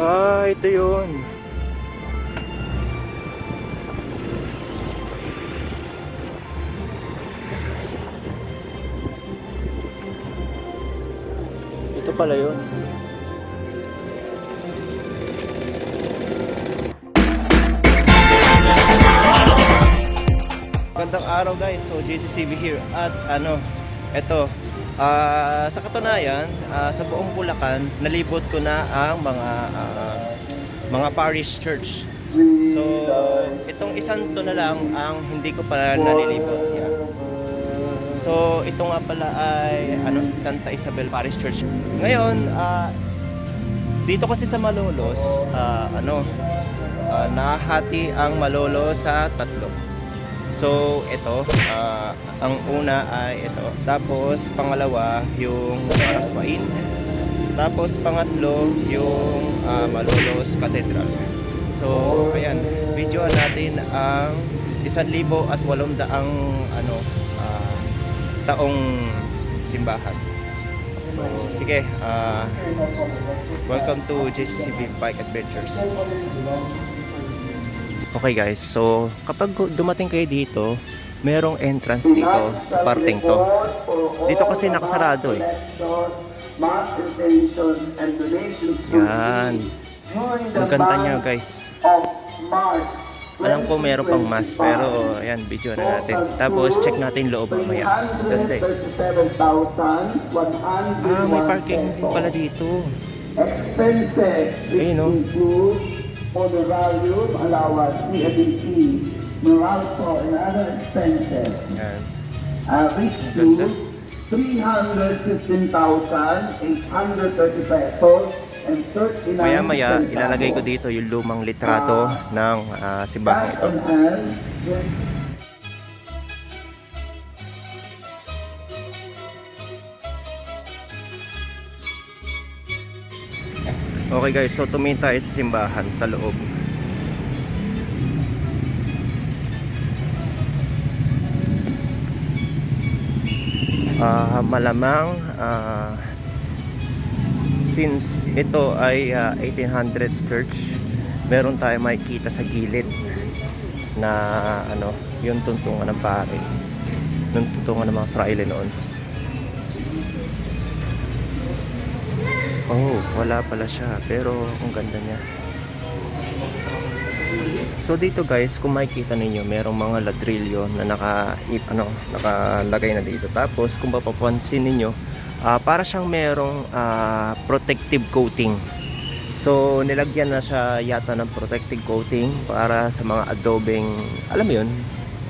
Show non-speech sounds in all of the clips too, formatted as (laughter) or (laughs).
Ah, ito yun. Ito pala yun. Gandang araw guys. So JCCB here at ano, eto ah, sa katunayan, ah, sa buong Bulacan, nalibot ko na ang mga ah, mga parish church. So, itong isang to na lang ang hindi ko pa nalilibot. Yeah. So, ito nga pala ay ano, Santa Isabel Parish Church. Ngayon, ah, dito kasi sa Malolos, ah, ano, ah, nahati ang Malolos sa tatlo. So, ito, ah, ang una ay ito. Tapos, pangalawa, yung Paraswain. Tapos, pangatlo, yung ah, Malolos Cathedral. So, ayan, videoan natin ang 1,000 at 800 ang ano, ah, taong simbahan. So, sige, ah, welcome to JCCB Bike Adventures. Okay guys, so kapag dumating kayo dito, merong entrance dito sa parting to. Dito kasi nakasarado eh. Yan. Ang ganda niya guys. Alam ko meron pang mass pero ayan, video na natin. Tapos check natin loob mamaya. Ganda eh. Ah, may parking din pala dito. Expenses Ayun, no? Include honorarium, allowance, VAT, Meralco, and other expenses, Yan. uh, which to 315,830 pesos and 39 Maya maya ilalagay ko dito yung lumang litrato ng ah, simbahan ito. Okay guys, so tumingin tayo sa simbahan sa loob. Ah, malamang ah, since ito ay ah, 1800s church, meron tayo makikita sa gilid na ano, yung tuntungan ng pare. Yung tuntungan ng mga fraile noon. Oh, wala pala siya. Pero ang ganda niya. So dito guys, kung makikita ninyo, merong mga ladrillo na naka ano, nakalagay na dito. Tapos kung mapapansin ninyo, ah, para siyang merong ah, protective coating. So nilagyan na siya yata ng protective coating para sa mga adobeng, alam mo 'yun,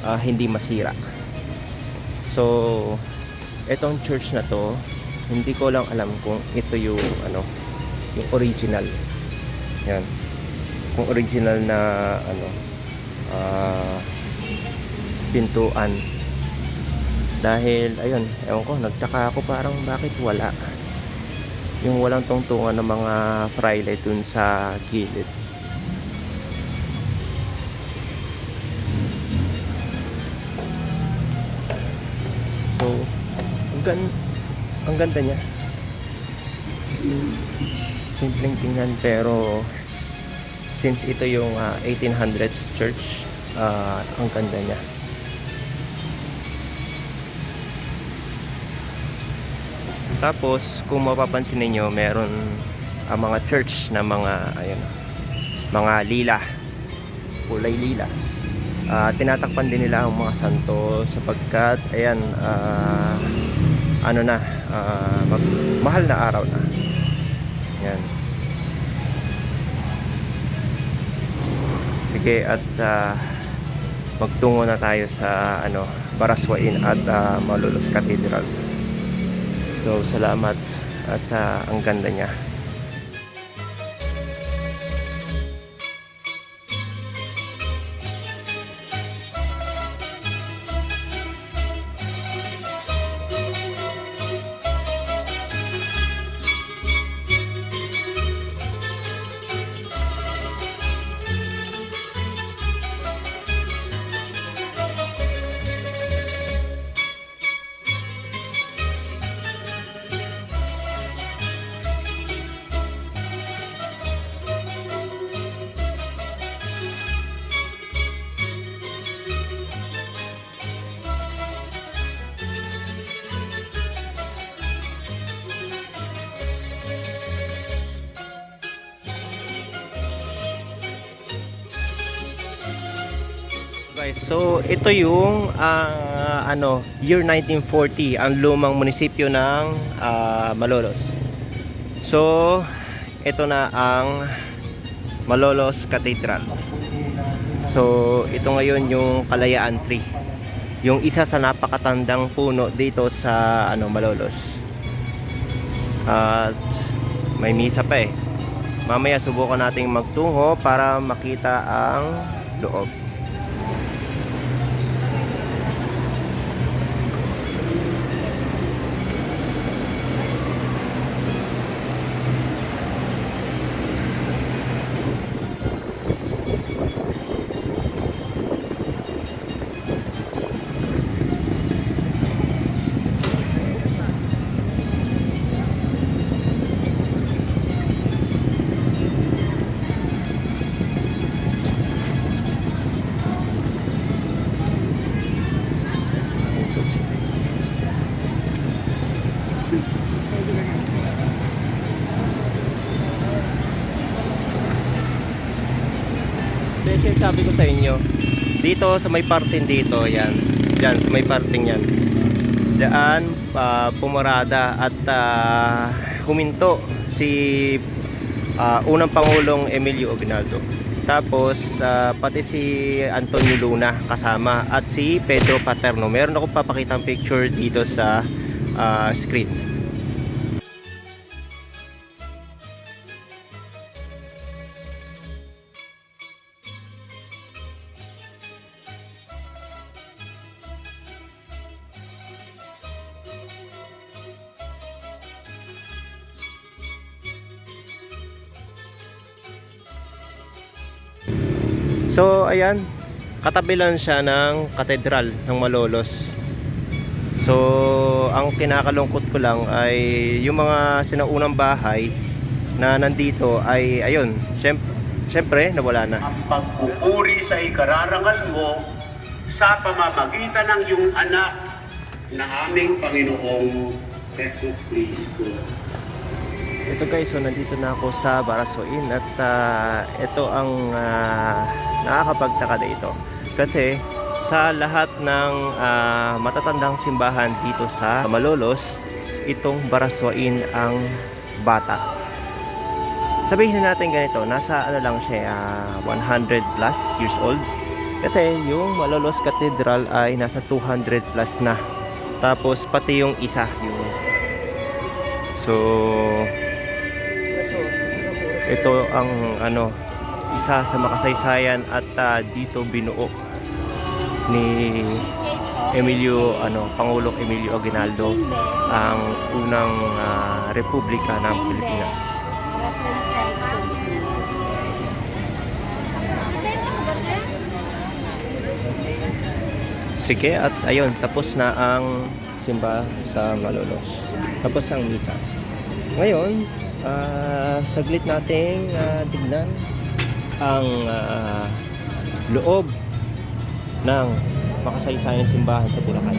ah, hindi masira. So etong church na to, hindi ko lang alam kung ito yung ano, yung original. Yan. Kung original na ano ah pintuan. Dahil ayun, ewan ko, nagtaka ako parang bakit wala. Yung walang tungtungan ng mga fraile dun sa gilid. So, gan ang ganda niya. Simpleng tingnan pero since ito yung ah, 1800s church, ah, ang ganda niya. Tapos, kung mapapansin niyo meron ang mga church na mga ayun, mga lila, kulay lila. Ah, tinatakpan din nila ang mga santo sapagkat ayan ah, ano na mag- mahal na araw na. Yan. Sige at ah, magtungo na tayo sa ano Baraswain at ah, Malolos Cathedral. So salamat at ah, ang ganda niya. Guys, so ito yung ah, ano, year 1940, ang lumang munisipyo ng ah, Malolos. So, ito na ang Malolos Cathedral. So, ito ngayon yung Kalayaan Tree. Yung isa sa napakatandang puno dito sa ano Malolos. At may misa pa eh. Mamaya subukan nating magtungo para makita ang loob. Sabi ko sa inyo, dito sa may parting dito, yan. Yan, sa may parting yan. Diyan, ah, pumarada at ah, huminto si ah, unang Pangulong Emilio Aguinaldo. Tapos, ah, pati si Antonio Luna kasama at si Pedro Paterno. Meron akong papakitang picture dito sa ah, screen. So, ayan, katabi lang siya ng katedral ng Malolos. So, ang kinakalungkot ko lang ay yung mga sinaunang bahay na nandito ay ayun, syempre, syempre nawala na. ang pagpupuri sa ikararangal mo sa pamamagitan ng iyong anak na aming Panginoong Jesus Cristo. Ito guys, so nandito na ako sa Barasoin at ah, ito ang ah, nakakapagtaka dito. Kasi sa lahat ng ah, matatandang simbahan dito sa Malolos, itong Barasoin ang bata. Sabihin na natin ganito, nasa ano lang siya, ah, 100 plus years old. Kasi yung Malolos Cathedral ay nasa 200 plus na. Tapos pati yung isa, yung So ito ang ano isa sa makasaysayan at ah, dito binuo ni Emilio ano Pangulong Emilio Aguinaldo ang unang ah, republika ng Pilipinas. Sige at ayun tapos na ang simba sa Malolos. Tapos ang misa. Ngayon, ah, saglit nating ah, tignan ang ah, loob ng makasaysayang simbahan sa Bulacan.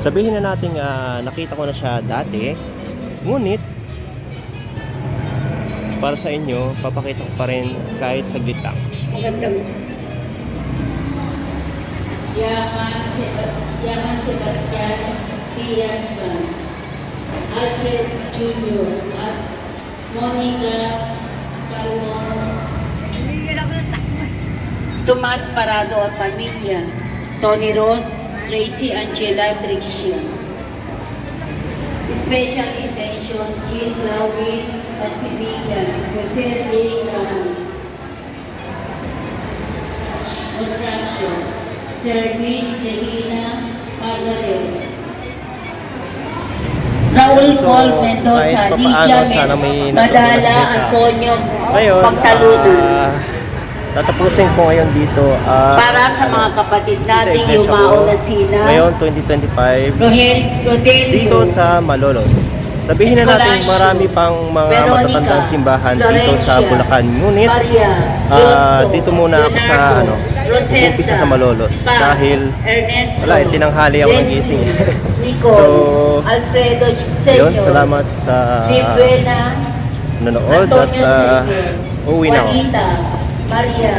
Sabihin na natin nakita ko na siya dati, ngunit para sa inyo, papakita ko pa rin kahit saglit lang. Yaman Sebastian Piasman, Alfred Jr. at Monica Palmon. Tomas Parado at pamilya. Tony Ross, Tracy Angela Drixia. Special intention, Jean Lawin at Sibigan, Jose A. Ramos. Construction, Service, Regina, Margaret. Raul So, Paul Mendoza, kahit papaano, Lydia sana may Men, natutunan Madala, Antonio, Ngayon, Pagtalunan. ah, tatapusin ko ngayon dito ah, Para sa mga kapatid nating yumao na sina Ngayon, 2025, Rohel, Rodelio, dito sa Malolos. Sabihin na natin marami pang mga matatandang simbahan dito sa Bulacan. Ngunit, Yonso, dito muna ako sa, ano, umpisa sa Malolos. Dahil, wala, eh, tinanghali ako ng gising. (laughs) Nicole, So, yun, salamat sa Vibuena, nanood at Antonio ah, Uuwi na ako. Maria,